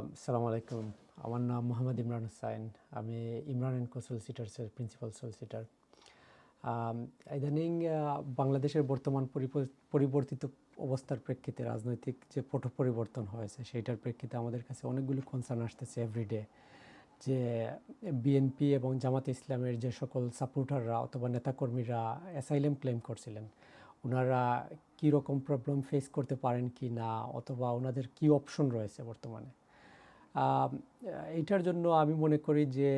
আসসালামু আলাইকুম। আমার নাম মোহাম্মদ ইমরান হুসাইন। আমি ইমরান অ্যান্ড কো সলিসিটার্সের প্রিন্সিপাল সলিসিটার। ইদানিং বাংলাদেশের বর্তমান পরিবর্তিত অবস্থার প্রেক্ষিতে রাজনৈতিক যে পট পরিবর্তন হয়েছে, সেইটার প্রেক্ষিতে আমাদের কাছে অনেকগুলো কনসার্ন আসতেছে এভরিডে যে বিএনপি এবং জামাতে ইসলামের যে সকল সাপোর্টাররা অথবা নেতাকর্মীরা অ্যাসাইলেম ক্লেম করছিলেন। ওনারা কী রকম প্রবলেম ফেস করতে পারেন কি না, অথবা ওনাদের কি অপশন রয়েছে বর্তমানে? আম, এইটার জন্য আমি মনে করি যে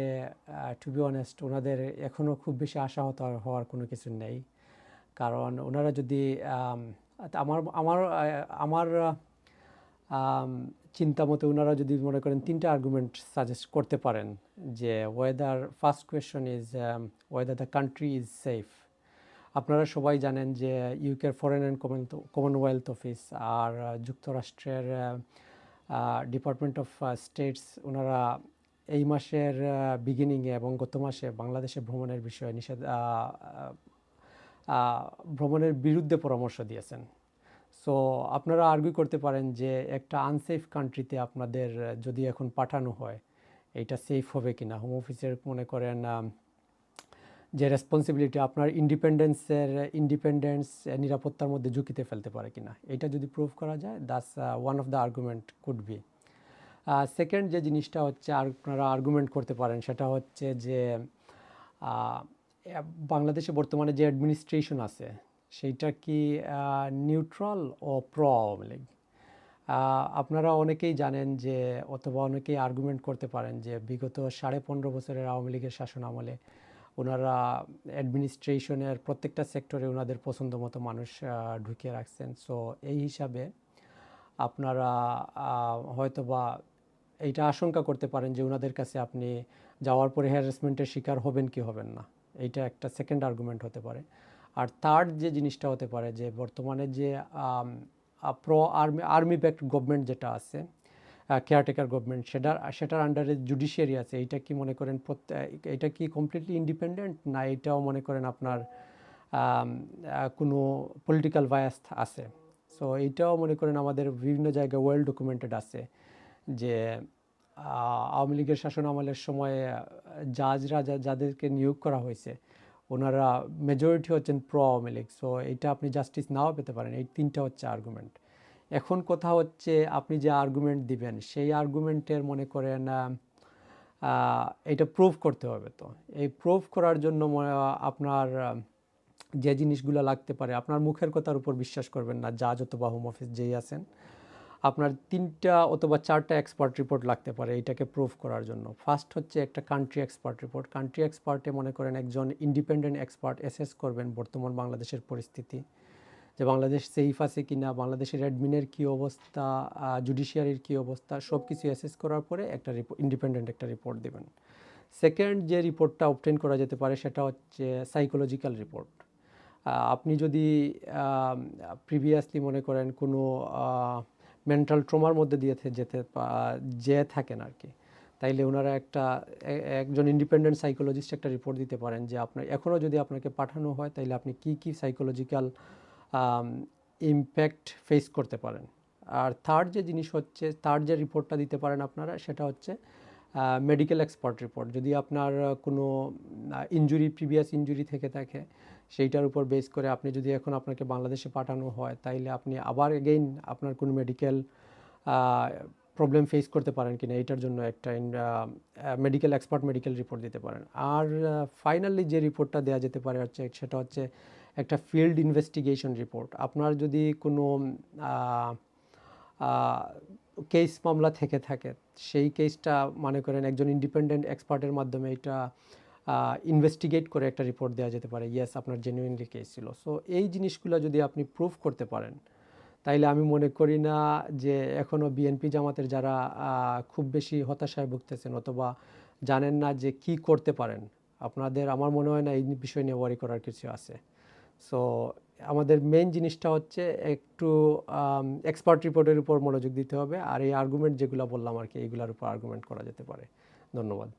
টু বি অনেস্ট ওনাদের এখনও খুব বেশি আশাহত হওয়ার কোনো কিছু নেই। কারণ ওনারা যদি আমার আমার আমার চিন্তা মতে ওনারা যদি মনে করেন তিনটা আর্গুমেন্ট সাজেস্ট করতে পারেন যে whether first question is whether the country is safe আপনারা সবাই জানেন যে ইউকের foreign and common commonwealth office আর যুক্তরাষ্ট্রের ডিপার্টমেন্ট অফ স্টেটস ওনারা এই মাসের বিগিনিংয়ে এবং গত মাসে বাংলাদেশে ভ্রমণের বিষয়ে নিষেধ ভ্রমণের বিরুদ্ধে পরামর্শ দিয়েছেন। সো আপনারা আর্গুই করতে পারেন যে একটা আনসেফ কান্ট্রিতে আপনাদের যদি এখন পাঠানো হয় এইটা সেফ হবে কিনা? হোম অফিসের মনে করেন যে রেসপন্সিবিলিটি আপনার ইন্ডিপেন্ডেন্সের ইন্ডিপেন্ডেন্স নিরাপত্তার মধ্যে ঝুঁকিতে ফেলতে পারে কিনা। এটা যদি প্রুভ করা যায় thus one of the argument could be second যে জিনিসটা হচ্ছে আপনারা আর্গুমেন্ট করতে পারেন, সেটা হচ্ছে যে বাংলাদেশে বর্তমানে যে অ্যাডমিনিস্ট্রেশন আছে, সেইটা কি নিউট্রাল ও প্রো আওয়ামী লীগ? আপনারা অনেকেই জানেন যে, অথবা অনেকেই আর্গুমেন্ট করতে পারেন যে, বিগত সাড়ে পনেরো বছরের আওয়ামী লীগের শাসন আমলে ওনারা অ্যাডমিনিস্ট্রেশনের প্রত্যেকটা সেক্টরে ওনাদের পছন্দ মতো মানুষ ঢুকিয়ে রাখছেন। সো এই হিসাবে আপনারা হয়তোবা এইটা আশঙ্কা করতে পারেন যে ওনাদের কাছে আপনি যাওয়ার পরে হ্যারাসমেন্টের শিকার হবেন কি হবেন না। এইটা একটা সেকেন্ড আর্গুমেন্ট হতে পারে। আর থার্ড যে জিনিসটা হতে পারে যে বর্তমানে যে pro army army backed government যেটা আছে কেয়ারটেকার গভর্নমেন্ট সেটার সেটার আন্ডারে জুডিশিয়ারি আছে। এইটা কি মনে করেন এটা কি কমপ্লিটলি ইন্ডিপেন্ডেন্ট না এটাও মনে করেন আপনার কোনো পলিটিক্যাল বায়াস আছে? সো এইটাও মনে করেন আমাদের বিভিন্ন জায়গায় ওয়েল ডকুমেন্টেড আছে যে আওয়ামী লীগের শাসন আমলের সময় জাজরা যাদেরকে নিয়োগ করা হয়েছে, ওনারা মেজরিটি হচ্ছেন প্রো আওয়ামী লীগ। সো এটা আপনি জাস্টিস নাও পেতে পারেন। এই তিনটা হচ্ছে আর্গুমেন্ট এখন কথা হচ্ছে আপনি যে আর্গুমেন্ট দিবেন, সেই আর্গুমেন্টের মনে করেন এটা প্রুভ করতে হবে তো। এই প্রুভ করার জন্য আপনার, যে জিনিসগুলো লাগতে পারে, আপনার মুখের কথার উপর বিশ্বাস করবেন না, জাজ অথবা হোম অফিস যেই আছেন, আপনার তিনটা অথবা চারটা এক্সপার্ট রিপোর্ট লাগতে পারে এইটাকে প্রুভ করার জন্য। ফার্স্ট হচ্ছে একটা কান্ট্রি এক্সপার্ট রিপোর্ট কান্ট্রি এক্সপার্টে মনে করেন একজন ইন্ডিপেন্ডেন্ট এক্সপার্ট অ্যাসেস করবেন বর্তমান বাংলাদেশের পরিস্থিতি। যে বাংলাদেশ সেফ আছে কি না বাংলাদেশের অ্যাডমিনের কী অবস্থা জুডিশিয়ারির কী অবস্থা সব কিছু অ্যাসেস করার পরে একটা ইন্ডিপেন্ডেন্ট একটা রিপোর্ট দেবেন। সেকেন্ড যে রিপোর্টটা অবটেন করা যেতে পারে সেটা হচ্ছে সাইকোলজিক্যাল রিপোর্ট আপনি যদি প্রিভিয়াসলি মনে করেন কোনো মেন্টাল ট্রমার মধ্যে দিয়ে যেতে যে থাকেন আর কি তাইলে ওনারা একটা একজন ইন্ডিপেন্ডেন্ট সাইকোলজিস্ট একটা রিপোর্ট দিতে পারেন যে আপনার এখনও যদি আপনাকে পাঠানো হয় তাইলে আপনি কি কি সাইকোলজিক্যাল ইমপ্যাক্ট ফেস করতে পারেন। আর থার্ড যে জিনিস হচ্ছে থার্ড যে রিপোর্টটা দিতে পারেন আপনারা, সেটা হচ্ছে মেডিকেল এক্সপার্ট রিপোর্ট যদি আপনার কোনো ইনজুরি প্রিভিয়াস ইনজুরি থেকে থাকে, সেইটার উপর বেস করে আপনি যদি এখন আপনাকে বাংলাদেশে পাঠানো হয়, তাইলে আপনি আবার এগেইন আপনার কোনো মেডিকেল প্রবলেম ফেস করতে পারেন কিনা, এইটার জন্য একটা মেডিকেল এক্সপার্ট মেডিকেল রিপোর্ট দিতে পারেন। আর ফাইনালি যে রিপোর্টটা দেওয়া যেতে পারে হচ্ছে, সেটা হচ্ছে একটা ফিল্ড ইনভেস্টিগেশন রিপোর্ট। আপনার যদি কোনো কেস মামলা থেকে থাকে, সেই কেসটা মনে করেন একজন ইন্ডিপেন্ডেন্ট এক্সপার্টের মাধ্যমে এটা ইনভেস্টিগেট করে একটা রিপোর্ট দেওয়া যেতে পারে। ইয়েস আপনার জেনুইনলি কেস ছিল। সো এই জিনিসগুলো যদি আপনি প্রুফ করতে পারেন, তাইলে আমি মনে করি না যে এখনও বিএনপি জামাতের যারা খুব বেশি হতাশায় ভুগতেছেন অথবা জানেন না যে কি করতে পারেন, আপনাদের আমার মনে হয় না এই বিষয় নিয়ে ওয়ারি করার কিছু আছে। সো আমাদের মেন জিনিসটা হচ্ছে একটু এক্সপার্ট রিপোর্টের উপর মনোযোগ দিতে হবে আর এই আর্গুমেন্ট যেগুলো বললাম আর কি এইগুলোর উপর আর্গুমেন্ট করা যেতে পারে। ধন্যবাদ।